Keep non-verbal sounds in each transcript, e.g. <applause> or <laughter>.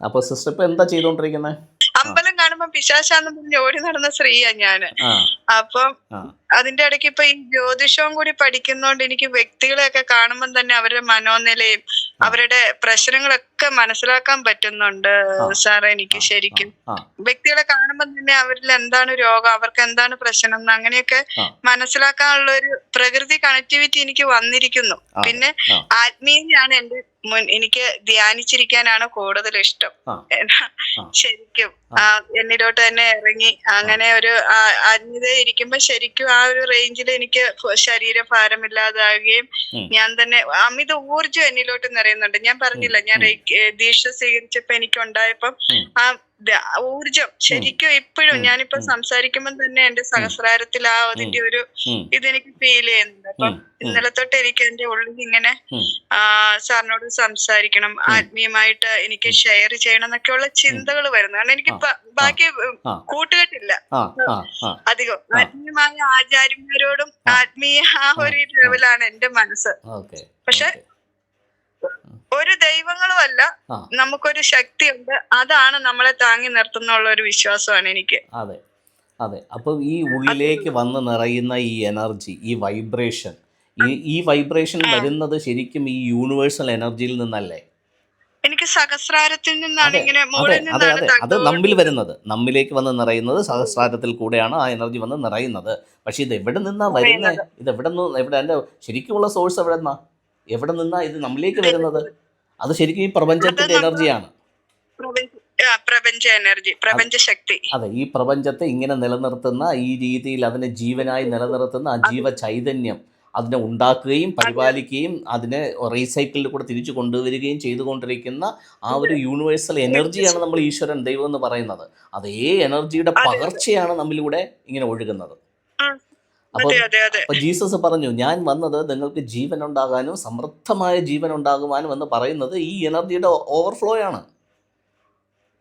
അപ്പൊ സിസ്റ്റർ ഇപ്പൊ എന്താ ചെയ്തോണ്ടിരിക്കുന്നത് അമ്പലം കാണുമ്പോ പിശാശാന്ന് പറഞ്ഞ് ഓടി നടന്ന സ്ത്രീയാ ഞാൻ. അപ്പം അതിന്റെ ഇടയ്ക്ക് ഇപ്പൊ ഈ ജ്യോതിഷവും കൂടി പഠിക്കുന്നോണ്ട് എനിക്ക് വ്യക്തികളെയൊക്കെ കാണുമ്പോൾ തന്നെ അവരുടെ മനോനിലയും അവരുടെ പ്രശ്നങ്ങളൊക്കെ മനസ്സിലാക്കാൻ പറ്റുന്നുണ്ട് സാറേ എനിക്ക് ശരിക്കും. വ്യക്തികളെ കാണുമ്പോൾ തന്നെ അവരിൽ എന്താണ് രോഗം അവർക്ക് എന്താണ് പ്രശ്നം അങ്ങനെയൊക്കെ മനസ്സിലാക്കാനുള്ള ഒരു പ്രകൃതി കണക്ടിവിറ്റി എനിക്ക് വന്നിരിക്കുന്നു. പിന്നെ. ആത്മീയതയാണ് എന്റെ മുൻ എനിക്ക് ധ്യാനിച്ചിരിക്കാനാണ് കൂടുതൽ ഇഷ്ടം. ശരിക്കും. ആ. എന്നിലോട്ട് തന്നെ ഇറങ്ങി അങ്ങനെ ഒരു ആത്മീയത ഇരിക്കുമ്പോ ശരിക്കും ആ ഒരു റേഞ്ചിൽ എനിക്ക് ശരീരഭാരമില്ലാതാകുകയും. ഞാൻ തന്നെ അമിത ഊർജം എന്നിലോട്ട് നിറയുന്നുണ്ട്. ഞാൻ പറഞ്ഞില്ല ഞാൻ ഏ, ദീക്ഷ സ്വീകരിച്ചപ്പോ എനിക്ക് ഉണ്ടായപ്പം ആ ഊർജം ശരിക്കും ഇപ്പോഴും. ഞാനിപ്പോ സംസാരിക്കുമ്പോൾ തന്നെ എന്റെ സഹസ്രാരത്തിൽ ആ അതിന്റെ ഒരു. ഇതെനിക്ക് ഫീൽ ചെയ്യുന്നുണ്ട്. അപ്പം. ഇന്നലെ തൊട്ട് എനിക്ക് എന്റെ ഉള്ളിൽ ഇങ്ങനെ സാറിനോട് സംസാരിക്കണം ആത്മീയമായിട്ട് എനിക്ക് ഷെയർ ചെയ്യണം എന്നൊക്കെയുള്ള ചിന്തകൾ വരുന്നു. കാരണം എനിക്ക്. ബാക്കി. കൂട്ടുകെട്ടില്ല. അധികം. ആത്മീയമായ ആചാര്യന്മാരോടും ആത്മീയ ആ ഒരു ലെവലാണ് എന്റെ മനസ്സ്. പക്ഷെ ഒരു ദൈവങ്ങളും അല്ല നമുക്കൊരു ശക്തിയുണ്ട്. അതാണ് നമ്മളെ താങ്ങി നിർത്തുന്നുള്ള ഒരു വിശ്വാസമാണ് എനിക്ക്. അതെ. അതെ. അപ്പോൾ ഈ ഉള്ളിലേക്ക് വന്ന് നിറയുന്ന ഈ എനർജി ഈ വൈബ്രേഷൻ ഈ ഈ വൈബ്രേഷൻ വരുന്നത് ശരിക്കും ഈ യൂണിവേഴ്സൽ എനർജിയിൽ നിന്നല്ലേ? എനിക്ക് സഹസ്രാരത്തിൽ നിന്നാണ് ഇങ്ങനെ അതെ. അതെ. അത്. നമ്മിൽ വരുന്നത്. നമ്മിലേക്ക് വന്ന് നിറയുന്നത് സഹസ്രാരത്തിൽ കൂടെയാണ് ആ എനർജി വന്ന് നിറയുന്നത്. പക്ഷെ ഇത് എവിടെ നിന്നാ വരുന്നത് ഇത് എവിടെ നിന്ന് എവിടെ എന്റെ ശരിക്കുമുള്ള സോഴ്സ് എവിടെ നിന്നാ എവിടെ നിന്നാ ഇത് നമ്മളിലേക്ക് വരുന്നത്? അത് ശരിക്കും ഈ പ്രപഞ്ചത്തിന്റെ എനർജിയാണ്. പ്രപഞ്ച എനർജി പ്രപഞ്ച ശക്തി. അതെ ഈ പ്രപഞ്ചത്തെ ഇങ്ങനെ നിലനിർത്തുന്ന ഈ രീതിയിൽ അതിനെ ജീവനായി നിലനിർത്തുന്ന ആ ജീവ ചൈതന്യം അതിനെ ഉണ്ടാക്കുകയും പരിപാലിക്കുകയും അതിനെ റീസൈക്കിളിൽ കൂടെ തിരിച്ചു കൊണ്ടുവരികയും ചെയ്തുകൊണ്ടിരിക്കുന്ന ആ ഒരു യൂണിവേഴ്സൽ എനർജിയാണ് നമ്മൾ ഈശ്വരൻ ദൈവം എന്ന് പറയുന്നത്. അതേ എനർജിയുടെ പകർച്ചയാണ് നമ്മളിലൂടെ ഇങ്ങനെ ഒഴുകുന്നത്. അപ്പൊ ജീസസ് പറഞ്ഞു ഞാൻ വന്നത് നിങ്ങൾക്ക് ജീവൻ ഉണ്ടാകാനും സമൃദ്ധമായ ജീവൻ ഉണ്ടാകുവാനും എന്ന് പറയുന്നത് ഈ എനർജിയുടെ ഓവർഫ്ലോ ആണ്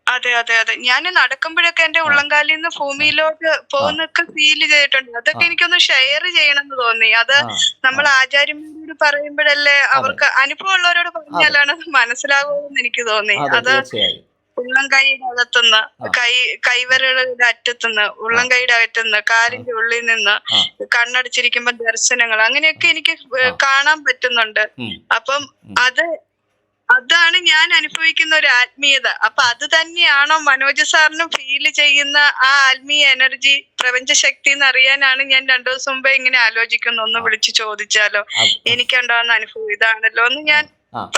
അതെ അതെ അതെ. ഞാൻ നടക്കുമ്പോഴൊക്കെ എന്റെ ഉള്ളംകാലിൽ നിന്ന് ഭൂമിയിലോട്ട് പോകുന്നൊക്കെ ഫീൽ ചെയ്തിട്ടുണ്ട്. അതൊക്കെ. എനിക്കൊന്ന് ഷെയർ ചെയ്യണം എന്ന് തോന്നി. അത് നമ്മൾ ആചാര്യന്മാരോട് പറയുമ്പോഴല്ലേ അവർക്ക് അനുഭവം ഉള്ളവരോട് പറഞ്ഞാലാണ് മനസ്സിലാകുമെന്ന് എനിക്ക് തോന്നി. അത് ഉള്ളം കൈയുടെ അകത്തുനിന്ന് കൈ കൈവരളുടെ അറ്റത്തുനിന്ന് ഉള്ളം കൈയുടെ അകത്തുനിന്ന് കാലിന്റെ ഉള്ളിൽ നിന്ന് കണ്ണടച്ചിരിക്കുമ്പോൾ ദർശനങ്ങൾ അങ്ങനെയൊക്കെ എനിക്ക് കാണാൻ പറ്റുന്നുണ്ട്. അപ്പം അത് അതാണ് ഞാൻ അനുഭവിക്കുന്ന ഒരു ആത്മീയത. അപ്പൊ അത് തന്നെയാണോ മനോജ് സാറിനും ഫീൽ ചെയ്യുന്ന ആ ആത്മീയ എനർജി പ്രപഞ്ച ശക്തി എന്ന് അറിയാനാണ് ഞാൻ രണ്ടു ദിവസം മുമ്പേ ഇങ്ങനെ ആലോചിക്കുന്നു. ഒന്ന് വിളിച്ചു ചോദിച്ചാലോ? എനിക്കുണ്ടാവുന്ന അനുഭവം. ഇതാണല്ലോ. എന്ന് ഞാൻ ആ.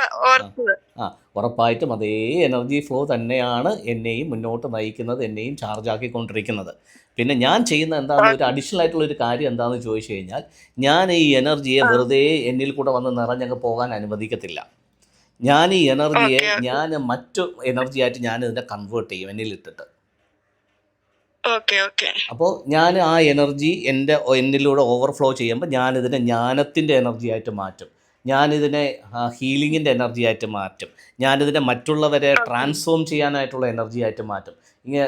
ഉറപ്പായിട്ടും അതേ എനർജി ഫ്ലോ തന്നെയാണ് എന്നെയും മുന്നോട്ട് നയിക്കുന്നത് എന്നെയും ചാർജ് ആക്കിക്കൊണ്ടിരിക്കുന്നത്. പിന്നെ ഞാൻ ചെയ്യുന്ന എന്താണ് ഒരു അഡീഷണൽ ആയിട്ടുള്ള ഒരു കാര്യം എന്താണെന്ന് ചോദിച്ചു കഴിഞ്ഞാൽ ഞാൻ ഈ എനർജിയെ വെറുതെ എന്നിൽ കൂടെ വന്ന് നിറഞ്ഞങ്ങ് പോകാൻ അനുവദിക്കത്തില്ല. ഞാൻ ഈ എനർജിയെ. ഞാൻ മറ്റു എനർജി ആയിട്ട് ഞാൻ ഇതിനെ കൺവേർട്ട് ചെയ്യും എന്നിൽ ഇട്ടിട്ട്. Okay okay. അപ്പോൾ ഞാൻ ആ എനർജി എന്റെ എന്നിലൂടെ ഓവർഫ്ലോ ചെയ്യുമ്പോൾ ഞാനിതിനെ ജ്ഞാനത്തിന്റെ എനർജി ആയിട്ട് മാറ്റും. ഞാനിതിനെ ഹീലിങ്ങിന്റെ എനർജി ആയിട്ട് മാറ്റും. ഞാനിതിനെ മറ്റുള്ളവരെ ട്രാൻസ്ഫോം ചെയ്യാനായിട്ടുള്ള എനർജി ആയിട്ട് മാറ്റും. ഇങ്ങനെ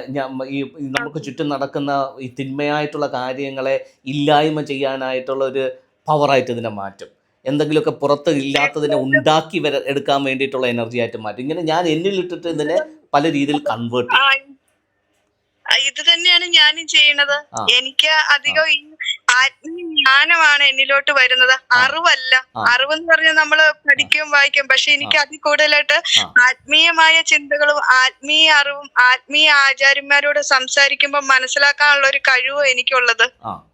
ഈ നമുക്ക് ചുറ്റും നടക്കുന്ന ഈ തിന്മയായിട്ടുള്ള കാര്യങ്ങളെ ഇല്ലായ്മ ചെയ്യാനായിട്ടുള്ള ഒരു പവറായിട്ട് ഇതിനെ മാറ്റും. എന്തെങ്കിലുമൊക്കെ പുറത്ത് ഇല്ലാത്തതിനെ ഉണ്ടാക്കി വര എടുക്കാൻ വേണ്ടിയിട്ടുള്ള എനർജി ആയിട്ട് മാറ്റും. ഇങ്ങനെ ഞാൻ എന്നിലിട്ടിട്ട് ഇതിനെ പല രീതിയിൽ കൺവേർട്ട് ചെയ്യും. ഇത് തന്നെയാണ് ഞാനും ചെയ്യണത്. എനിക്ക് അധികം ഈ ആത്മീയ ജ്ഞാനമാണ് എന്നിലോട്ട് വരുന്നത്. അറിവല്ല. അറിവെന്ന് പറഞ്ഞാൽ നമ്മൾ പഠിക്കും വായിക്കും. പക്ഷെ എനിക്ക് അതിൽ കൂടുതലായിട്ട് ആത്മീയമായ ചിന്തകളും ആത്മീയ അറിവും ആത്മീയ ആചാര്യന്മാരോട് സംസാരിക്കുമ്പോൾ മനസ്സിലാക്കാനുള്ള ഒരു കഴിവ് എനിക്കുള്ളത്.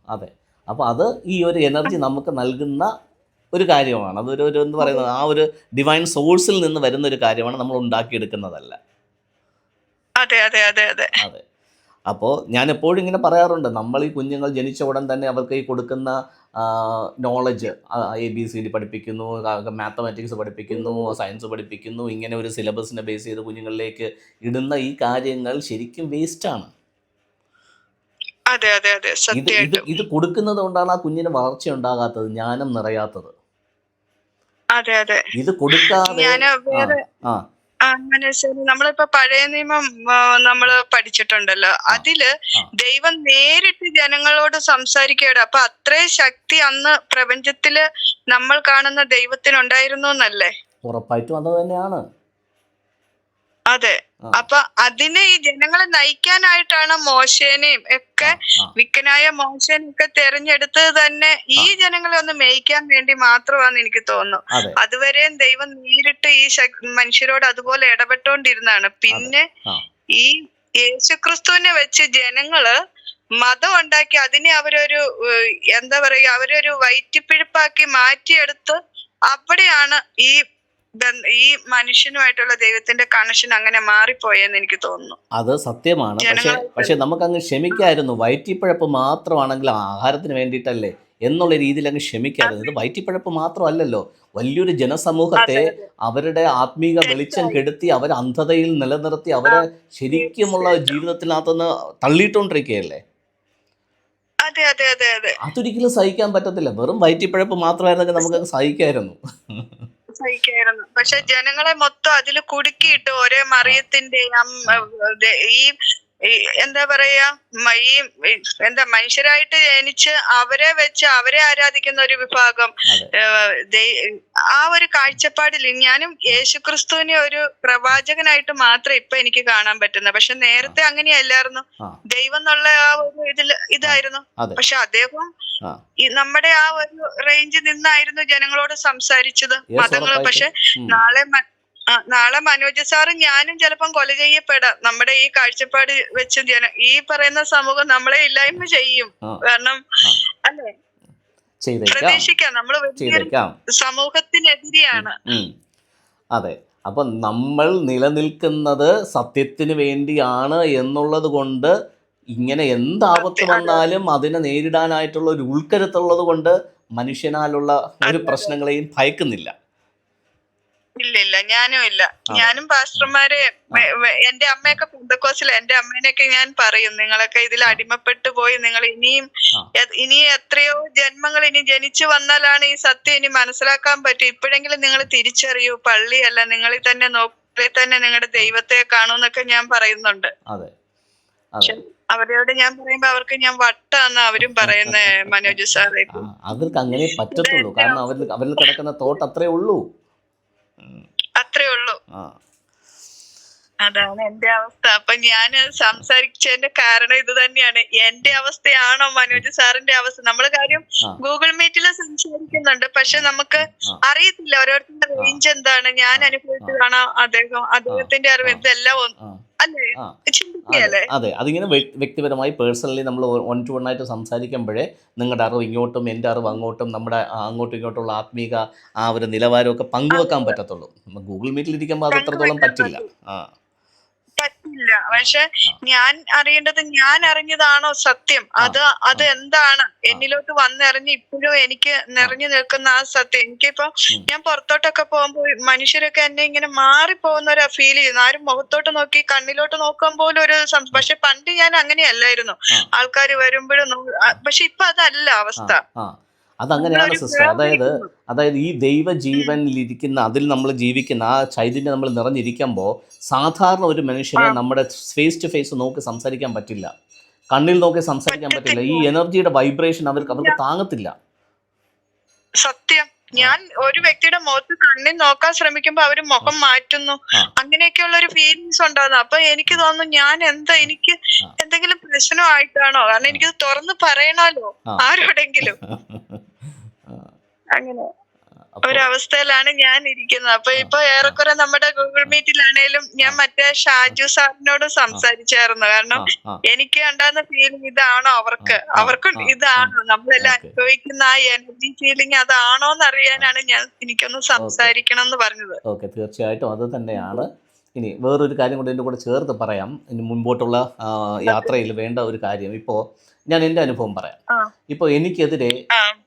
അതെ. അപ്പൊ അത് ഈ ഒരു എനർജി നമുക്ക് നൽകുന്ന ഒരു കാര്യമാണ്. അതൊരു ഒരു എന്ന് പറയുന്നത് ആ ഒരു ഡിവൈൻ സോഴ്സിൽ നിന്ന് വരുന്ന ഒരു കാര്യമാണ് നമ്മൾ ഉണ്ടാക്കിയെടുക്കുന്നതല്ല. അതെ അതെ അതെ അതെ. അതെ. അപ്പോൾ ഞാൻ എപ്പോഴും ഇങ്ങനെ പറയാറുണ്ട് നമ്മൾ ഈ കുഞ്ഞുങ്ങൾ ജനിച്ച ഉടൻ തന്നെ അവർക്ക് ഈ കൊടുക്കുന്ന knowledge A B C D പഠിപ്പിക്കുന്നു മാത്തമാറ്റിക്സ് പഠിപ്പിക്കുന്നു സയൻസ് പഠിപ്പിക്കുന്നു ഇങ്ങനെ ഒരു സിലബസിനെ ബേസ് ചെയ്ത് കുഞ്ഞുങ്ങളിലേക്ക് ഇടുന്ന ഈ കാര്യങ്ങൾ ശരിക്കും വേസ്റ്റാണ് ഇത് ഇത് ഇത് കൊടുക്കുന്നത് കൊണ്ടാണ് ആ കുഞ്ഞിന് വളർച്ച ഉണ്ടാകാത്തത് ജ്ഞാനം നിറയാത്തത്. അതെ അതെ. ഇത് കൊടുക്കാതെ ആ, അങ്ങനെ ശരി. നമ്മളിപ്പോ പഴയ നിയമം നമ്മൾ പഠിച്ചിട്ടുണ്ടല്ലോ. അതിൽ ദൈവം നേരിട്ട് ജനങ്ങളോട് സംസാരിക്കുകയാണ്. അപ്പൊ അത്രയും ശക്തി അന്ന് പ്രപഞ്ചത്തിൽ നമ്മൾ കാണുന്ന ദൈവത്തിനുണ്ടായിരുന്നു എന്നല്ലേ? ഉറപ്പായിട്ടും അത് തന്നെയാണ്. അതെ. അപ്പൊ അതിനെ ഈ ജനങ്ങളെ നയിക്കാനായിട്ടാണ് മോശേനെയും ഒക്കെ വിക്കനായ മോശേനൊക്കെ ഒക്കെ തെരഞ്ഞെടുത്തത് തന്നെ ഈ ജനങ്ങളെ ഒന്ന് മേയിക്കാൻ വേണ്ടി മാത്രമാണെന്ന് എനിക്ക് തോന്നുന്നു. അതുവരെയും ദൈവം നേരിട്ട് ഈ മനുഷ്യരോട് അതുപോലെ ഇടപെട്ടോണ്ടിരുന്നാണ് പിന്നെ. ഈ യേശുക്രിസ്തുവിനെ വെച്ച് ജനങ്ങൾ മതം ഉണ്ടാക്കി അതിനെ അവരൊരു എന്താ പറയുക അവരൊരു വയറ്റിപ്പിഴപ്പാക്കി മാറ്റിയെടുത്ത് അവിടെയാണ് ഈ ഈ മനുഷ്യനുമായിട്ടുള്ള ദൈവത്തിന്റെ കണക്ഷൻ അങ്ങനെ മാറിപ്പോയെന്ന് എനിക്ക് തോന്നുന്നു. അത് സത്യമാണ്. പക്ഷെ പക്ഷെ നമുക്ക് അങ്ങ് ക്ഷമിക്കായിരുന്നു. വയറ്റിപ്പഴപ്പ് മാത്രമാണെങ്കിൽ ആഹാരത്തിന് വേണ്ടിയിട്ടല്ലേ എന്നുള്ള രീതിയിൽ അങ്ങ് ക്ഷമിക്കായിരുന്നു. ഇത് വയറ്റിപ്പഴപ്പ് മാത്രമല്ലല്ലോ. വലിയൊരു ജനസമൂഹത്തെ. അവരുടെ ആത്മീക വെളിച്ചം കെടുത്തി അവരെ അന്ധതയിൽ നിലനിർത്തി അവരെ ശരിക്കുമുള്ള ജീവിതത്തിനകത്തുനിന്ന് തള്ളിയിട്ടുകൊണ്ടിരിക്കുകയല്ലേ അതെ അതെ അതെ അതെ. അതൊരിക്കലും സഹിക്കാൻ പറ്റത്തില്ല. വെറും വയറ്റിപ്പഴപ്പ് മാത്രമായിരുന്നെങ്കിൽ നമുക്കത് സഹിക്കായിരുന്നു. സഹിക്കായിരുന്നു പക്ഷെ ജനങ്ങളെ മൊത്തം അതിൽ കുടുക്കിയിട്ട് ഒരേ മറിയത്തിന്റെ ഈ ഈ എന്താ പറയാ ഈ എന്താ മനുഷ്യരായിട്ട് ജനിച്ച് അവരെ വെച്ച് അവരെ ആരാധിക്കുന്ന ഒരു വിഭാഗം ആ ഒരു കാഴ്ചപ്പാടിൽ ഞാനും യേശുക്രിസ്തുവിനെ ഒരു പ്രവാചകനായിട്ട് മാത്രം ഇപ്പൊ എനിക്ക് കാണാൻ പറ്റുന്നത്. പക്ഷെ നേരത്തെ അങ്ങനെയല്ലായിരുന്നു. ദൈവം എന്നുള്ള ആ ഒരു ഇതിൽ ഇതായിരുന്നു. പക്ഷെ അദ്ദേഹം നമ്മുടെ ആ ഒരു റേഞ്ചിൽ നിന്നായിരുന്നു ജനങ്ങളോട് സംസാരിച്ചത് മതങ്ങൾ പക്ഷെ നാളെ ആ, നാളെ മനോജ് സാറും ഞാനും ചിലപ്പം കൊല ചെയ്യപ്പെടാം. നമ്മുടെ ഈ കാഴ്ചപ്പാട് വെച്ച് ജന ഈ പറയുന്ന സമൂഹം നമ്മളെ ഇല്ലായ്മ ചെയ്യും. കാരണം അല്ലേ? പ്രതീക്ഷിക്കാം. നമ്മൾ സമൂഹത്തിനെതിരെയാണ്. അതെ. അപ്പൊ നമ്മൾ നിലനിൽക്കുന്നത് സത്യത്തിന് വേണ്ടിയാണ് എന്നുള്ളത് കൊണ്ട് ഇങ്ങനെ എന്താപത്ത്. വന്നാലും അതിനെ നേരിടാനായിട്ടുള്ള ഒരു ഉൾക്കരുത്തുള്ളത് കൊണ്ട് മനുഷ്യനാലുള്ള ഒരു പ്രശ്നങ്ങളെയും ഭയക്കുന്നില്ല. ഇല്ല ഇല്ല ഞാനും ഇല്ല. ഞാനും പാസ്റ്റർമാരെ എന്റെ അമ്മയൊക്കെ പെന്തക്കോസില. എന്റെ അമ്മേനെയൊക്കെ ഞാൻ പറയും നിങ്ങളൊക്കെ ഇതിൽ അടിമപ്പെട്ടു പോയി നിങ്ങൾ ഇനിയും. ഇനി എത്രയോ ജന്മങ്ങൾ ഇനി ജനിച്ചു വന്നാലാണ് ഈ സത്യം ഇനി മനസ്സിലാക്കാൻ പറ്റും. ഇപ്പോഴെങ്കിലും നിങ്ങൾ തിരിച്ചറിയൂ പള്ളിയല്ല നിങ്ങളിൽ തന്നെ നോക്കി തന്നെ നിങ്ങളുടെ ദൈവത്തെ കാണൂന്നൊക്കെ ഞാൻ പറയുന്നുണ്ട്. അവരോട് ഞാൻ പറയുമ്പോ അവർക്ക് ഞാൻ വട്ടാന്ന് അവരും പറയുന്നേ <laughs> മനോജ് സാറേ. അവർക്ക് അങ്ങനെ പറ്റത്തുള്ളൂ. കാരണം അവരിൽ അവരിൽ കിടക്കുന്ന തോട്ട് അത്രേ ഉള്ളൂ. അത്രേ ഉള്ളൂ. അതാണ് എന്റെ അവസ്ഥ. അപ്പൊ ഞാൻ സംസാരിച്ചതിന്റെ കാരണം ഇത് തന്നെയാണ്. എന്റെ അവസ്ഥയാണോ മനോജ് സാറിന്റെ അവസ്ഥ? നമ്മൾ കാര്യം. ഗൂഗിൾ മീറ്റിൽ സംസാരിക്കുന്നുണ്ട്. പക്ഷെ നമുക്ക്. അറിയത്തില്ല. ഓരോരുത്തരുടെ റേഞ്ച് എന്താണ്? ഞാൻ അനുഭവിച്ചതാണോ അദ്ദേഹം? അദ്ദേഹത്തിന്റെ അറിവ്. ഇതെല്ലാം അതെ അതിങ്ങനെ വ്യക്തിപരമായി പേഴ്സണലി നമ്മൾ വൺ ടു വൺ ആയിട്ട് സംസാരിക്കുമ്പോഴേ നിങ്ങളുടെ അറിവ് ഇങ്ങോട്ടും എന്റെ അറിവ് അങ്ങോട്ടും നമ്മുടെ അങ്ങോട്ടും ഇങ്ങോട്ടുള്ള ആത്മീക ആ ഒരു നിലവാരമൊക്കെ പങ്കുവെക്കാൻ പറ്റത്തുള്ളൂ. നമ്മൾ ഗൂഗിൾ മീറ്റിൽ ഇരിക്കുമ്പോൾ അത് അത്രത്തോളം പറ്റില്ല. ആ. പറ്റില്ല പക്ഷെ ഞാൻ അറിയേണ്ടത് ഞാൻ അറിഞ്ഞതാണോ സത്യം? അത് അത് എന്താണ്? എന്നിലോട്ട് വന്നിറങ്ങി ഇപ്പോഴും എനിക്ക് നിറഞ്ഞു നിൽക്കുന്ന ആ സത്യം. എനിക്കിപ്പോ. ഞാൻ പുറത്തോട്ടൊക്കെ പോകുമ്പോൾ മനുഷ്യരൊക്കെ എന്നെ ഇങ്ങനെ മാറിപ്പോകുന്ന ഒരു ഫീൽ ചെയ്യുന്നു. ആരും മുഖത്തോട്ട് നോക്കി കണ്ണിലോട്ട് നോക്കാൻ പോലും ഒരു പക്ഷെ പണ്ട് ഞാൻ അങ്ങനെയല്ലായിരുന്നു. ആൾക്കാർ വരുമ്പോഴും പക്ഷെ ഇപ്പൊ അതല്ല അവസ്ഥ. അതങ്ങനെയാണ് സിസ്റ്റർ. അതായത് അതായത് ഈ ദൈവ ദൈവജീവനിലിരിക്കുന്ന അതിൽ നമ്മൾ ജീവിക്കുന്ന ആ ചൈതന്യം നമ്മൾ നിറഞ്ഞിരിക്കുമ്പോൾ സാധാരണ ഒരു മനുഷ്യനെ നമ്മുടെ ഫേസ് ടു ഫേസ് നോക്കി സംസാരിക്കാൻ പറ്റില്ല. കണ്ണിൽ നോക്കി സംസാരിക്കാൻ പറ്റില്ല. ഈ എനർജിയുടെ വൈബ്രേഷൻ അവർക്ക് അവർക്ക് താങ്ങത്തില്ല. സത്യം. ഞാൻ ഒരു വ്യക്തിയുടെ മുഖത്ത് കണ്ണിൽ നോക്കാൻ ശ്രമിക്കുമ്പോ അവർ മുഖം മാറ്റുന്നു. അങ്ങനെയൊക്കെയുള്ള ഒരു ഫീലിങ്സ് ഉണ്ടാകുന്നു അപ്പൊ എനിക്ക് തോന്നുന്നു ഞാൻ എന്താ എനിക്ക് എന്തെങ്കിലും പ്രശ്നമായിട്ടാണോ കാരണം എനിക്കത് തുറന്ന് പറയണല്ലോ ആരോടെങ്കിലും. അങ്ങനെ. ഒരവസ്ഥയിലാണ് ഞാൻ ഇരിക്കുന്നത് അപ്പൊ ഇപ്പൊ ഏറെക്കുറെ നമ്മുടെ ഗൂഗിൾ മീറ്റിലാണേലും ഞാൻ മറ്റേ ഷാജു സാറിനോട് സംസാരിച്ചായിരുന്നു. കാരണം എനിക്ക് ഉണ്ടാകുന്ന ഫീലിംഗ് ഇതാണോ അവർക്ക്? അവർക്കും ഇതാണോ? നമ്മളെല്ലാം അനുഭവിക്കുന്ന ആ എനർജി ഫീലിംഗ് അതാണോ എന്ന് അറിയാനാണ് ഞാൻ എനിക്കൊന്ന് സംസാരിക്കണം എന്ന് പറഞ്ഞത്. ഓക്കെ തീർച്ചയായിട്ടും അത് തന്നെയാണ്. ഇനി വേറൊരു കാര്യം കൂടി എന്റെ കൂടെ ചേർത്ത് പറയാം. ഇനി മുൻപോട്ടുള്ള യാത്രയിൽ വേണ്ട ഒരു കാര്യം. ഇപ്പോൾ ഞാൻ എന്റെ അനുഭവം പറയാം. ഇപ്പൊ ഇപ്പോൾ എനിക്കെതിരെ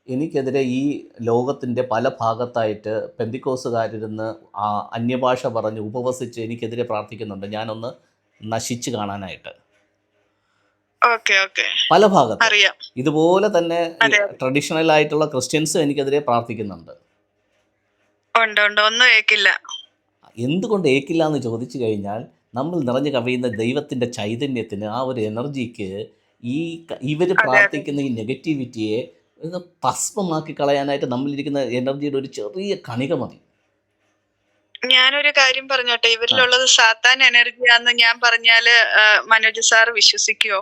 എനിക്കെതിരെ ഈ ലോകത്തിന്റെ പല ഭാഗത്തായിട്ട് പെന്തിക്കോസുകാരിരുന്ന് ആ അന്യഭാഷ പറഞ്ഞ് ഉപവസിച്ച് എനിക്കെതിരെ പ്രാർത്ഥിക്കുന്നുണ്ട്. ഞാനൊന്ന് നശിച്ചു കാണാനായിട്ട്. പല ഭാഗത്ത്. ഇതുപോലെ തന്നെ. ട്രഡീഷണൽ ആയിട്ടുള്ള ക്രിസ്ത്യൻസ് എനിക്കെതിരെ പ്രാർത്ഥിക്കുന്നുണ്ട്. എന്തുകൊണ്ട് ഏക്കില്ല. എന്ന് ചോദിച്ചു കഴിഞ്ഞാൽ നമ്മൾ നിറഞ്ഞു കവിയുന്ന ദൈവത്തിന്റെ ചൈതന്യത്തിന് ആ ഒരു എനർജിക്ക് ഈ ഇവർ. പ്രാർത്ഥിക്കുന്ന ഈ നെഗറ്റിവിറ്റിയെ ഒന്ന് ഭസ്മമാക്കി കളയാനായിട്ട് നമ്മളിരിക്കുന്ന എനർജിയുടെ ഒരു ചെറിയ കണിക മതി. ഞാനൊരു കാര്യം പറഞ്ഞോട്ടെ. ഇവരിലുള്ളത് സാത്താൻ എനർജിയാന്ന് ഞാൻ പറഞ്ഞാൽ മനോജ് സാർ വിശ്വസിക്കുവോ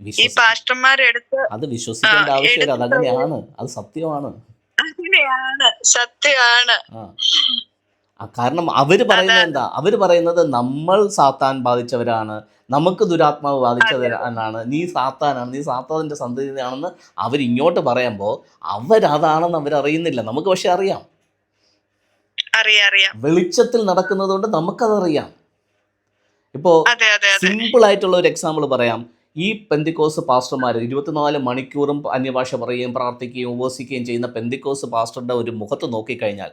ഈ പാസ്റ്റർമാരെടുത്ത് അത് വിശ്വസിക്കേണ്ട ആവശ്യമില്ല. അതങ്ങനെയാണ് അത് സത്യമാണ്. അങ്ങനെയാണ്. സത്യമാണ്. കാരണം അവർ പറയുന്നത് എന്താ? അവർ പറയുന്നത് നമ്മൾ സാത്താൻ ബാധിച്ചവരാണ്. നമുക്ക് ദുരാത്മാവ് ബാധിച്ചവരാണ്. നീ സാത്താനാണ്. നീ സാത്താതിന്റെ സന്തതിയാണെന്ന് അവർ ഇങ്ങോട്ട് പറയുമ്പോൾ അവരതാണെന്ന് അവരറിയുന്നില്ല. നമുക്ക് പക്ഷെ അറിയാം. വെളിച്ചത്തിൽ നടക്കുന്നത് കൊണ്ട് നമുക്കതറിയാം ഇപ്പോൾ സിമ്പിൾ ആയിട്ടുള്ള ഒരു എക്സാമ്പിൾ പറയാം. ഈ പെന്തിക്കോസ് പാസ്റ്റർമാർ ഇരുപത്തിനാല് മണിക്കൂറും അന്യഭാഷ പറയുകയും പ്രാർത്ഥിക്കുകയും ഉപവസിക്കുകയും ചെയ്യുന്ന പെന്തിക്കോസ് പാസ്റ്ററുടെ ഒരു മുഖത്ത് നോക്കിക്കഴിഞ്ഞാൽ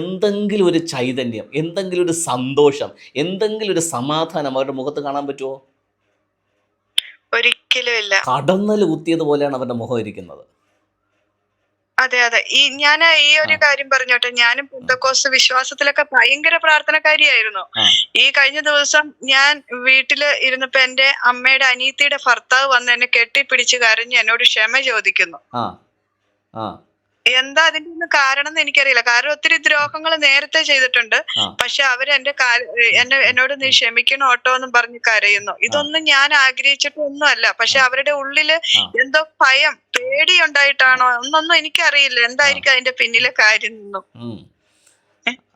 എന്തെങ്കിലും ഒരു ചൈതന്യം എന്തെങ്കിലും ഒരു സന്തോഷം എന്തെങ്കിലും ഒരു സമാധാനം അവരുടെ മുഖത്ത് കാണാൻ പറ്റുമോ ഒരിക്കലും ഇല്ല കടന്നൽ കുത്തിയതുപോലെയാണ് അവരുടെ മുഖം ഇരിക്കുന്നത്. അതെ അതെ. ഈ ഞാൻ ഈ ഒരു കാര്യം പറഞ്ഞോട്ടെ. ഞാനും പുന്തക്കോസ് വിശ്വാസത്തിലൊക്കെ ഭയങ്കര പ്രാർത്ഥനക്കാരിയായിരുന്നു. ഈ കഴിഞ്ഞ ദിവസം ഞാൻ വീട്ടിൽ ഇരുന്നപ്പോ എന്റെ അമ്മയുടെ അനീത്തിയുടെ ഭർത്താവ് വന്ന് എന്നെ കെട്ടിപ്പിടിച്ച് കരഞ്ഞ് എന്നോട് ക്ഷമ ചോദിക്കുന്നു. എന്താ അതിന്റെ ഒന്നും കാരണം എന്ന് എനിക്കറിയില്ല. കാരണം ഒത്തിരി ദ്രോഹങ്ങൾ നേരത്തെ ചെയ്തിട്ടുണ്ട്. പക്ഷെ അവർ എന്റെ എന്നെ എന്നോട് നീ ക്ഷമിക്കണം ഓട്ടോ എന്നും പറഞ്ഞ് കരയുന്നു. ഇതൊന്നും ഞാൻ ആഗ്രഹിച്ചിട്ടൊന്നുമല്ല. പക്ഷെ അവരുടെ ഉള്ളിൽ എന്തോ ഭയം പേടി ഉണ്ടായിട്ടാണോ എന്നൊന്നും എനിക്കറിയില്ല. എന്തായിരിക്കും അതിന്റെ പിന്നിലെ കാര്യം എന്നും.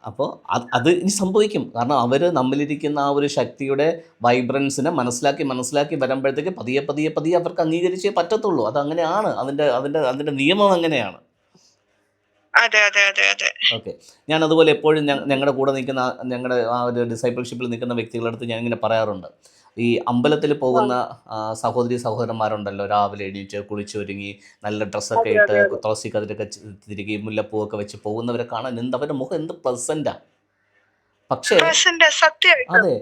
അപ്പോൾ അത് അത് ഇനി സംഭവിക്കും. കാരണം അവർ നമ്മളിരിക്കുന്ന ആ ഒരു ശക്തിയുടെ വൈബ്രൻസിനെ മനസ്സിലാക്കി മനസ്സിലാക്കി വരുമ്പോഴത്തേക്ക് പതിയെ പതിയെ പതിയെ അവർക്ക് അംഗീകരിച്ചേ പറ്റത്തുള്ളൂ. അത് അങ്ങനെയാണ്. അതിന്റെ അതിന്റെ അതിന്റെ നിയമം അങ്ങനെയാണ്. അതെ അതെ അതെ അതെ. ഓക്കെ. ഞാൻ അതുപോലെ എപ്പോഴും ഞങ്ങളുടെ കൂടെ നിൽക്കുന്ന ഞങ്ങളുടെ ആ ഒരു ഡിസൈപ്പിൾഷിപ്പിൽ നിൽക്കുന്ന വ്യക്തികളുടെ അടുത്ത് ഞാൻ ഇങ്ങനെ പറയാറുണ്ട്. ഈ അമ്പലത്തിൽ പോകുന്ന സഹോദരി സഹോദരന്മാരുണ്ടല്ലോ രാവിലെ എണീറ്റ് കുളിച്ചൊരുങ്ങി നല്ല ഡ്രസ്സൊക്കെ ഇട്ട് തുളസി കതിരൊക്കെ തിരികെ മുല്ലപ്പൂവൊക്കെ വെച്ച് പോകുന്നവരെ കാണാൻ എന്ത് അവരുടെ മുഖം എന്ത് പ്രസന്റാ പക്ഷേ അതെ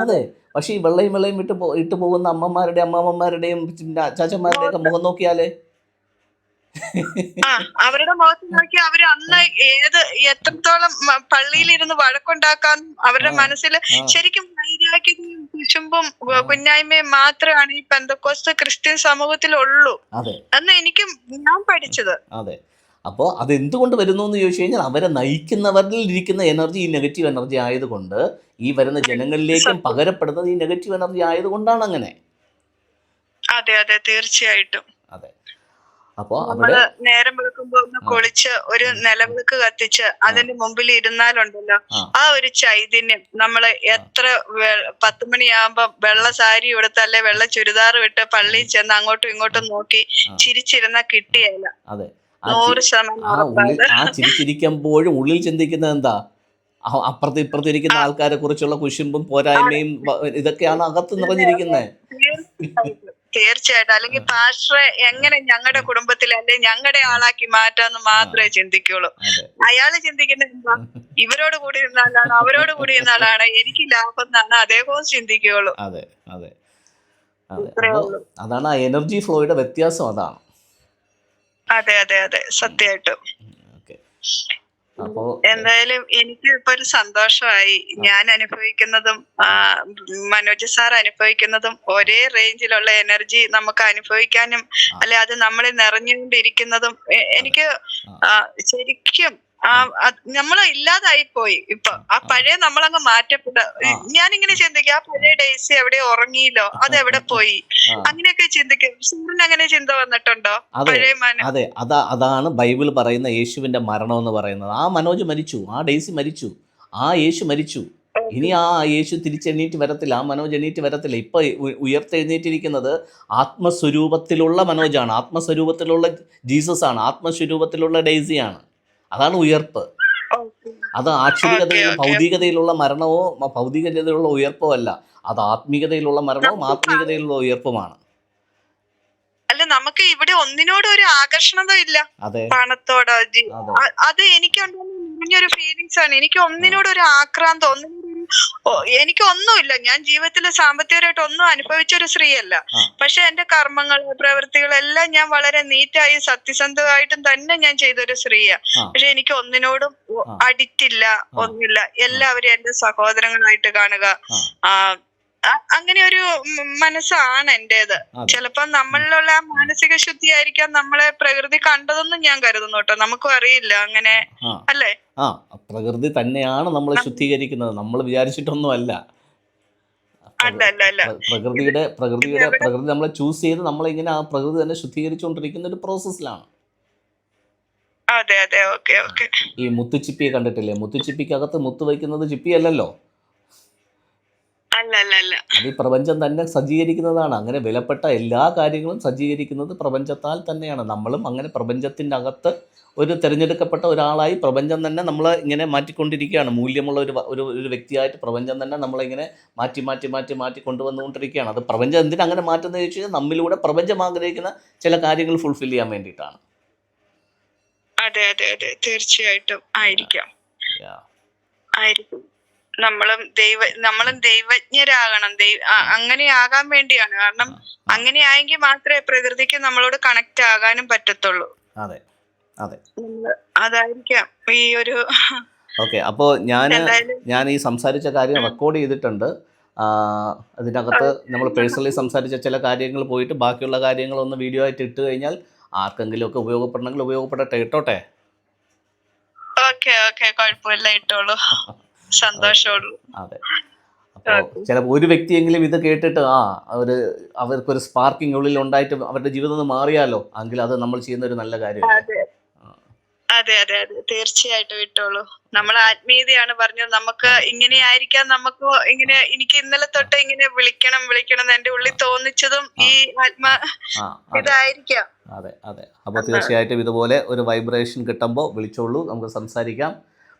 അതെ പക്ഷെ ഈ വെള്ളയും വെള്ളയും ഇട്ട് ഇട്ട് പോകുന്ന അമ്മമാരുടെയും അമ്മാമ്മമാരുടെയും ചാച്ചന്മാരുടെയും ഒക്കെ മുഖം നോക്കിയാലേ ആ അവരുടെ മുഖത്ത് നോക്കി അവർ അന്ന് ഏത് എത്രത്തോളം പള്ളിയിലിരുന്ന് വഴക്കുണ്ടാക്കാൻ അവരുടെ മനസ്സിൽ ശരിക്കും വൈരാഗ്യവും കുശുമ്പും കുഞ്ഞായ്മയും മാത്രമാണ് ഈ പെന്തക്കോസ്ത് ക്രിസ്ത്യൻ സമൂഹത്തിലുള്ളൂ. അതെ. എന്ന് എനിക്ക് ഞാൻ പഠിച്ചത്. അതെ. അപ്പോൾ അത് എന്തുകൊണ്ട് വരുന്നു എന്ന് ചോദിച്ചു കഴിഞ്ഞാൽ അവരെ നയിക്കുന്നവരിൽ ഇരിക്കുന്ന എനർജി ഈ നെഗറ്റീവ് എനർജി ആയതുകൊണ്ട് ഈ വരുന്ന ജനങ്ങളിലേക്കും പകരപ്പെടുന്നത് ഈ നെഗറ്റീവ് എനർജി ആയതുകൊണ്ടാണ് അങ്ങനെ. അതെ അതെ തീർച്ചയായിട്ടും. അതെ അപ്പോൾ നമ്മൾ നേരം വെളുക്കുമ്പോ ഒന്ന് കുളിച്ച് ഒരു നിലവിളക്ക് കത്തിച്ച് അതിന്റെ മുമ്പിൽ ഇരുന്നാലുണ്ടല്ലോ ആ. ഒരു ചൈതന്യം. നമ്മൾ എത്ര പത്ത് മണിയാകുമ്പോ വെള്ള സാരി ഉടുത്ത് അല്ലെ വെള്ള ചുരിദാർ വിട്ട് പള്ളിയിൽ ചെന്ന് അങ്ങോട്ടും ഇങ്ങോട്ടും നോക്കി. ചിരിച്ചിരുന്ന കിട്ടിയല്ല നൂറ് ശതമാനം ആ ചിരിച്ചിരിക്കുമ്പോഴും ഉള്ളിൽ ചിന്തിക്കുന്നത് എന്താ? അപ്പുറത്ത് ഇപ്പുറത്ത് ഇരിക്കുന്ന ആൾക്കാരെ കുറിച്ചുള്ള കുശുമ്പും പോരായ്മയും ഇതൊക്കെയാണ് അകത്ത് നിറഞ്ഞിരിക്കുന്നത് തീർച്ചയായിട്ടും. അല്ലെങ്കിൽ പാസ്റ്ററെ എങ്ങനെ ഞങ്ങളുടെ കുടുംബത്തിൽ അല്ലെ ഞങ്ങളുടെ ആളാക്കി മാറ്റാന്ന് മാത്രമേ ചിന്തിക്കുള്ളൂ. അയാൾ ചിന്തിക്കുന്നത് എന്താ? ഇവരോട് കൂടി ഇരുന്നാലാണ് അവരോട് കൂടി ഇരുന്നാലാണ് എനിക്ക് ലാഭം എന്നാണ് അതേപോലെ ചിന്തിക്കുകയുള്ളൂ അതെ അതെ. അതാണ് ആ എനർജി ഫ്ലോയുടെ വ്യത്യാസം അതാണ്. അതെ അതെ അതെ. സത്യമായിട്ടും അപ്പോൾ എന്തായാലും എനിക്ക് ഇപ്പൊ ഒരു സന്തോഷമായി ഞാൻ അനുഭവിക്കുന്നതും മനോജ് സാർ അനുഭവിക്കുന്നതും ഒരേ റേഞ്ചിലുള്ള എനർജി നമുക്ക് അനുഭവിക്കാനും. അല്ലെ അത് നമ്മളിൽ നിറഞ്ഞുകൊണ്ടിരിക്കുന്നതും എനിക്ക് ശരിക്കും ആ നമ്മൾ ഇല്ലാതായി പോയി ഇപ്പൊ ആ പഴയ നമ്മളങ്ങ് മാറ്റപ്പെട്ട. ഞാനിങ്ങനെ ചിന്തിക്കും ആ പഴയ ഡേയ്സ് എവിടെ ഉറങ്ങിയില്ലോ അത് എവിടെ പോയി? അങ്ങനെയൊക്കെ ചിന്തിക്കും. സൂര്യൻ അങ്ങനെ ചിന്ത വന്നിട്ടുണ്ടോ? പഴയ അതെ. അതാ അതാണ് ബൈബിൾ പറയുന്ന യേശുവിന്റെ മരണം എന്ന് പറയുന്നത്. ആ മനോജ് മരിച്ചു ആ ഡേസി മരിച്ചു ആ യേശു മരിച്ചു. ഇനി ആ യേശു തിരിച്ചെണ്ണീറ്റ് വരത്തില്ല ആ മനോജ് എണ്ണീറ്റ് വരത്തില്ല. ഇപ്പൊ ഉയർത്തെഴുന്നേറ്റിരിക്കുന്നത് ആത്മസ്വരൂപത്തിലുള്ള മനോജാണ്. ആത്മസ്വരൂപത്തിലുള്ള ജീസസ് ആണ് ആത്മസ്വരൂപത്തിലുള്ള ഡെയ്സിയാണ്. അതാണ് ഉയർപ്പ്. അത് ഓക്കേ. ഭൗതികതയിലുള്ള മരണമോ ഭൗതികതയിലുള്ള ഉയർപ്പോ അല്ല. അത് ആത്മീകതയിലുള്ള മരണവും ആത്മീകതയിലുള്ള ഉയർപ്പുമാണ്. അല്ല നമുക്ക് ഇവിടെ ഒന്നിനോട് ഒരു ആകർഷണത ഇല്ല. പണത്തോടോ. അതെ. അ- അത് എനിക്ക് ഒരു ഫീലിങ്സ് ആണ്. എനിക്ക് ഒന്നിനോട് ഒരു ആക്രാന്തം ഒന്നിനോട് എനിക്ക് ഒന്നുമില്ല ഞാൻ ജീവിതത്തിൽ സാമ്പത്തികമായിട്ട് ഒന്നും അനുഭവിച്ച ഒരു സ്ത്രീയല്ല. പക്ഷെ എന്റെ കർമ്മങ്ങൾ പ്രവൃത്തികളെല്ലാം ഞാൻ വളരെ നീറ്റായി സത്യസന്ധമായിട്ടും തന്നെ ഞാൻ ചെയ്തൊരു സ്ത്രീയാ. പക്ഷെ എനിക്ക് ഒന്നിനോടും അടിറ്റില്ല ഒന്നില്ല എല്ലാവരും എന്റെ സഹോദരങ്ങളായിട്ട് കാണുക. അങ്ങനെ ഒരു മനസ്സാണ് എന്റേത്. ചിലപ്പോ നമ്മളിലുള്ള ആ മാനസിക ശുദ്ധി ആയിരിക്കാം നമ്മളെ പ്രകൃതി കണ്ടതെന്നും ഞാൻ കരുതുന്നു കേട്ടോ. നമുക്കും അറിയില്ല അങ്ങനെ അല്ലേ? ആ പ്രകൃതി തന്നെയാണ് നമ്മളെ ശുദ്ധീകരിക്കുന്നത്. നമ്മൾ വിചാരിച്ചിട്ടൊന്നും അല്ല അല്ല അല്ല. അല്ല പ്ര- പ്രകൃതിയുടെ പ്രകൃതിയുടെ പ്രകൃതി നമ്മളെ ചൂസ് ചെയ്ത് നമ്മളിങ്ങനെ ആ പ്രകൃതി തന്നെ ശുദ്ധീകരിച്ചുകൊണ്ടിരിക്കുന്ന ഒരു പ്രോസസ്സിലാണ് അതെ അതെ. Okay okay. ഈ മുത്തുച്ചിപ്പിയെ കണ്ടിട്ടില്ലേ? മുത്തുച്ചിപ്പിക്കകത്ത് മുത്ത് വയ്ക്കുന്നത് ചിപ്പിയല്ലല്ലോ? അത് ഈ പ്രപഞ്ചം തന്നെ സജ്ജീകരിക്കുന്നതാണ്. അങ്ങനെ വിലപ്പെട്ട എല്ലാ കാര്യങ്ങളും സജ്ജീകരിക്കുന്നത് പ്രപഞ്ചത്താൽ തന്നെയാണ്. നമ്മളും അങ്ങനെ പ്രപഞ്ചത്തിന്റെ അകത്ത് ഒരു തിരഞ്ഞെടുക്കപ്പെട്ട ഒരാളായി പ്രപഞ്ചം തന്നെ നമ്മളെ ഇങ്ങനെ മാറ്റിക്കൊണ്ടിരിക്കുകയാണ്. മൂല്യമുള്ള ഒരു ഒരു ഒരു വ്യക്തിയായിട്ട് പ്രപഞ്ചം തന്നെ നമ്മളിങ്ങനെ മാറ്റി മാറ്റി മാറ്റി മാറ്റി കൊണ്ടുവന്നുകൊണ്ടിരിക്കുകയാണ്. അത് പ്രപഞ്ചം എന്തിനാ അങ്ങനെ മാറ്റുന്നത് ചോദിച്ചു കഴിഞ്ഞാൽ നമ്മിലൂടെ പ്രപഞ്ചം ആഗ്രഹിക്കുന്ന ചില കാര്യങ്ങൾ ഫുൾഫിൽ ചെയ്യാൻ വേണ്ടിയിട്ടാണ്. അതെ അതെ അതെ. തീർച്ചയായിട്ടും ആയിരിക്കാം. ആയിരിക്കും. നമ്മളും ദൈവ നമ്മളും ദൈവജ്ഞരാകണം. ദൈവ അങ്ങനെ ആകാൻ വേണ്ടിയാണ്. കാരണം അങ്ങനെ ആയെങ്കിൽ മാത്രമേ പ്രകൃതിക്ക് നമ്മളോട് കണക്ട് ആകാനും പറ്റത്തുള്ളൂ. അതെ അതെ. അതായിരിക്കാം ഈ ഒരു ഓക്കെ അപ്പോൾ ഞാൻ ഞാൻ ഈ സംസാരിച്ച കാര്യം റെക്കോർഡ് ചെയ്തിട്ടുണ്ട്. അതിനകത്ത് നമ്മൾ പേഴ്സണലി സംസാരിച്ച ചില കാര്യങ്ങൾ പോയിട്ട് ബാക്കിയുള്ള കാര്യങ്ങളൊന്ന് വീഡിയോ ആയിട്ട് ഇട്ട് കഴിഞ്ഞാൽ ആർക്കെങ്കിലും ഒക്കെ ഉപയോഗപ്പെടണമെങ്കിൽ ഉപയോഗപ്പെടട്ടെ ഇട്ടോട്ടെ ഓക്കെ ഓക്കെ കുഴപ്പമില്ല ഇട്ടോളൂ. സന്തോഷമുള്ളൂ അതെ. അപ്പോൾ ചിലപ്പോൾ ഒരു വ്യക്തിയെങ്കിലും ഇത് കേട്ടിട്ട് ആ ഒരു അവർക്ക് ഒരു സ്പാർക്കിംഗ് ഉള്ളിൽ ഉണ്ടായിട്ട് അവരുടെ ജീവിതം മാറിയാലോ? എങ്കിൽ അത് നമ്മൾ ചെയ്യുന്ന ഒരു നല്ല കാര്യമാണ് അതെ. അതെ അതെ തീർച്ചയായിട്ടും ഇട്ടോളൂ നമ്മൾ ആത്മീയതയാണ് പറഞ്ഞത്. നമുക്ക് ഇങ്ങനെ ആയിരിക്കാം. നമുക്ക് ഇങ്ങനെ എനിക്ക് ഇന്നലെ തൊട്ട് ഇങ്ങനെ വിളിക്കണം വിളിക്കണം എന്ന് എന്റെ ഉള്ളിൽ തോന്നിച്ചതും ഈ ആത്മ ഇതായിരിക്കാം. അതെ അതെ. അപ്പൊ തീർച്ചയായിട്ടും ഇതുപോലെ ഒരു വൈബ്രേഷൻ കിട്ടുമ്പോൾ വിളിച്ചോളൂ. നമുക്ക് സംസാരിക്കാം.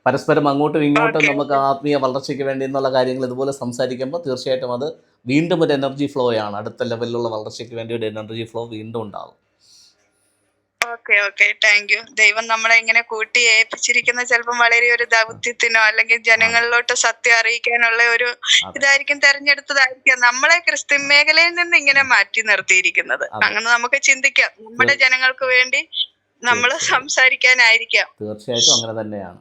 പരസ്പരം അങ്ങോട്ടും ഇങ്ങോട്ടും നമുക്ക് ആത്മീയ വളർച്ചയ്ക്ക് വേണ്ടി എന്നുള്ള കാര്യങ്ങൾ ഇതുപോലെ സംസാരിക്കുമ്പോൾ തീർച്ചയായിട്ടും അത് വീണ്ടും ഒരു എനർജി ഫ്ലോ ആണ്. അടുത്ത ലെവലിലുള്ള വളർച്ചയ്ക്ക് വേണ്ടി ഒരു എനർജി ഫ്ലോ വീണ്ടും ഉണ്ടാകും ഓക്കെ ഓക്കെ താങ്ക് യു ദൈവം നമ്മളെ ഇങ്ങനെ കൂട്ടി ഏൽപ്പിച്ചിരിക്കുന്ന ചിലപ്പം വളരെ ഒരു ദൗത്യത്തിനോ അല്ലെങ്കിൽ ജനങ്ങളിലോട്ട് സത്യം അറിയിക്കാനുള്ള ഒരു. ഇതായിരിക്കും തെരഞ്ഞെടുത്തതായിരിക്കാം നമ്മളെ ക്രിസ്ത്യൻ മേഖലയിൽ നിന്ന് ഇങ്ങനെ മാറ്റി നിർത്തിയിരിക്കുന്നത്. അങ്ങനെ നമുക്ക് ചിന്തിക്കാം. നമ്മുടെ ജനങ്ങൾക്ക് വേണ്ടി നമ്മൾ സംസാരിക്കാനായിരിക്കാം. തീർച്ചയായിട്ടും അങ്ങനെ തന്നെയാണ്.